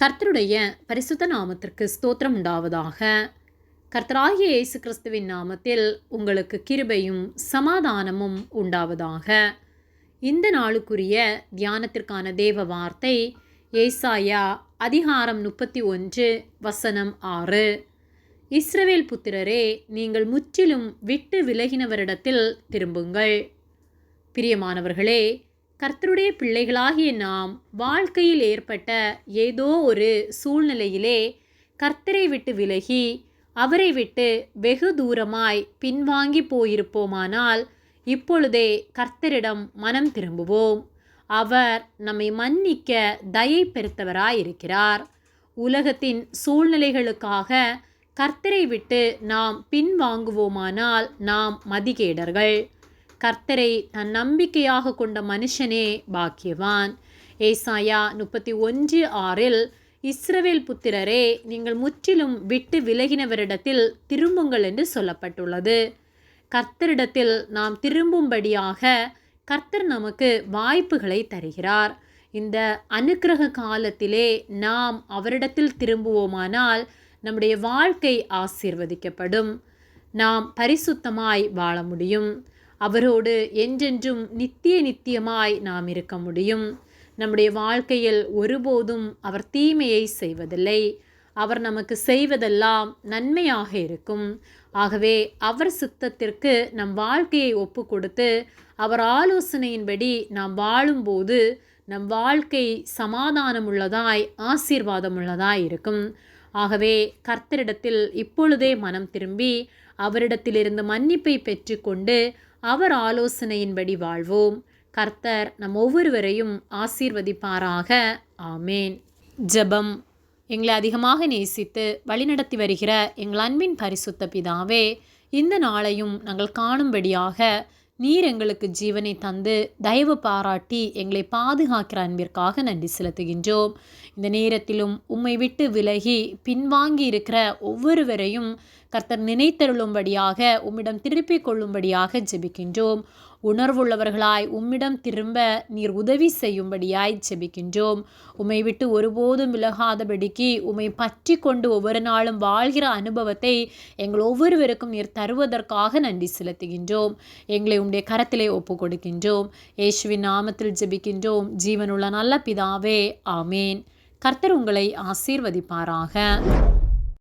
கர்த்தருடைய பரிசுத்த நாமத்திற்கு ஸ்தோத்திரம் உண்டாவதாக. கர்த்தராகிய இயேசு கிறிஸ்துவின் நாமத்தில் உங்களுக்கு கிருபையும் சமாதானமும் உண்டாவதாக. இந்த நாளுக்குரிய தியானத்திற்கான தேவ வார்த்தை ஏசாயா அதிகாரம் முப்பத்தி ஒன்று வசனம் ஆறு. இஸ்ரவேல் புத்திரரே நீங்கள் முற்றிலும் விட்டு விலகினவரிடத்தில் திரும்புங்கள். பிரியமானவர்களே கர்த்தருடைய பிள்ளைகளாகிய நாம் வாழ்க்கையில் ஏற்பட்ட ஏதோ ஒரு சூழ்நிலையிலே கர்த்தரை விட்டு விலகி அவரை விட்டு வெகு தூரமாய் பின்வாங்கி போயிருப்போமானால் இப்பொழுதே கர்த்தரிடம் மனம் திரும்புவோம். அவர் நம்மை மன்னிக்க தயை பெருத்தவராயிருக்கிறார் உலகத்தின் சூழ்நிலைகளுக்காக கர்த்தரை விட்டு நாம் பின்வாங்குவோமானால் நாம் மதிகேடர்கள். கர்த்தரை தன் நம்பிக்கையாக கொண்ட மனுஷனே பாக்கியவான். ஏசாயா முப்பத்தி ஒன்று ஆறில் இஸ்ரவேல் புத்திரரே நீங்கள் முற்றிலும் விட்டு விலகினவரிடத்தில் திரும்புங்கள் என்று சொல்லப்பட்டுள்ளது. கர்த்தரிடத்தில் நாம் திரும்பும்படியாக கர்த்தர் நமக்கு வாய்ப்புகளை தருகிறார். இந்த அனுக்கிரக காலத்திலே நாம் அவரிடத்தில் திரும்புவோமானால் நம்முடைய வாழ்க்கை ஆசீர்வதிக்கப்படும். நாம் பரிசுத்தமாய் வாழ முடியும். அவரோடு என்றென்றும் நித்திய நித்தியமாய் நாம் இருக்க முடியும். நம்முடைய வாழ்க்கையில் ஒருபோதும் அவர் தீமையை செய்வதில்லை. அவர் நமக்கு செய்வதெல்லாம் நன்மையாக இருக்கும். ஆகவே அவர் சித்தத்திற்கு நம் வாழ்க்கையை ஒப்பு கொடுத்து அவர் ஆலோசனையின்படி நாம் வாழும்போது நம் வாழ்க்கை சமாதானமுள்ளதாய் ஆசீர்வாதமுள்ளதாய் இருக்கும். ஆகவே கர்த்தரிடத்தில் இப்பொழுதே மனம் திரும்பி அவரிடத்திலிருந்து மன்னிப்பை பெற்றுக்கொண்டு அவர் ஆலோசனையின்படி வாழ்வோம். கர்த்தர் நம் ஒவ்வொருவரையும் ஆசீர்வதிப்பாராக. ஆமேன். ஜெபம். எங்களை அதிகமாக நேசித்து வழிநடத்தி வருகிற எங்கள் அன்பின் பரிசுத்த பிதாவே இந்த நாளையும் நாங்கள் காணும்படியாக நீர் எங்களுக்கு ஜீவனை தந்து தயவு பாராட்டி எங்களை பாதுகாக்கிற அன்பிற்காக நன்றி செலுத்துகின்றோம். இந்த நேரத்திலும் உம்மை விட்டு விலகி பின்வாங்கி இருக்கிற ஒவ்வொருவரையும் கர்த்தர் நினைத்தருளும்படியாக உம்மிடம் திருப்பிக் கொள்ளும்படியாக ஜெபிக்கின்றோம். உணர்வுள்ளவர்களாய் உம்மிடம் திரும்ப நீர் உதவி செய்யும்படியாய் ஜெபிக்கின்றோம். உம்மை விட்டு ஒருபோதும் விலகாதபடிக்கு உம்மை பற்றி கொண்டு ஒவ்வொரு நாளும் வாழ்கிற அனுபவத்தை எங்கள் ஒவ்வொருவருக்கும் நீர் தருவதற்காக நன்றி செலுத்துகின்றோம். எங்களை உம்முடைய கரத்திலே ஒப்பு கொடுக்கின்றோம் இயேசுவின் நாமத்தில் ஜெபிக்கின்றோம். ஜீவனுள்ள நல்ல பிதாவே ஆமேன். கர்த்தர் உங்களை ஆசீர்வதிப்பாராக.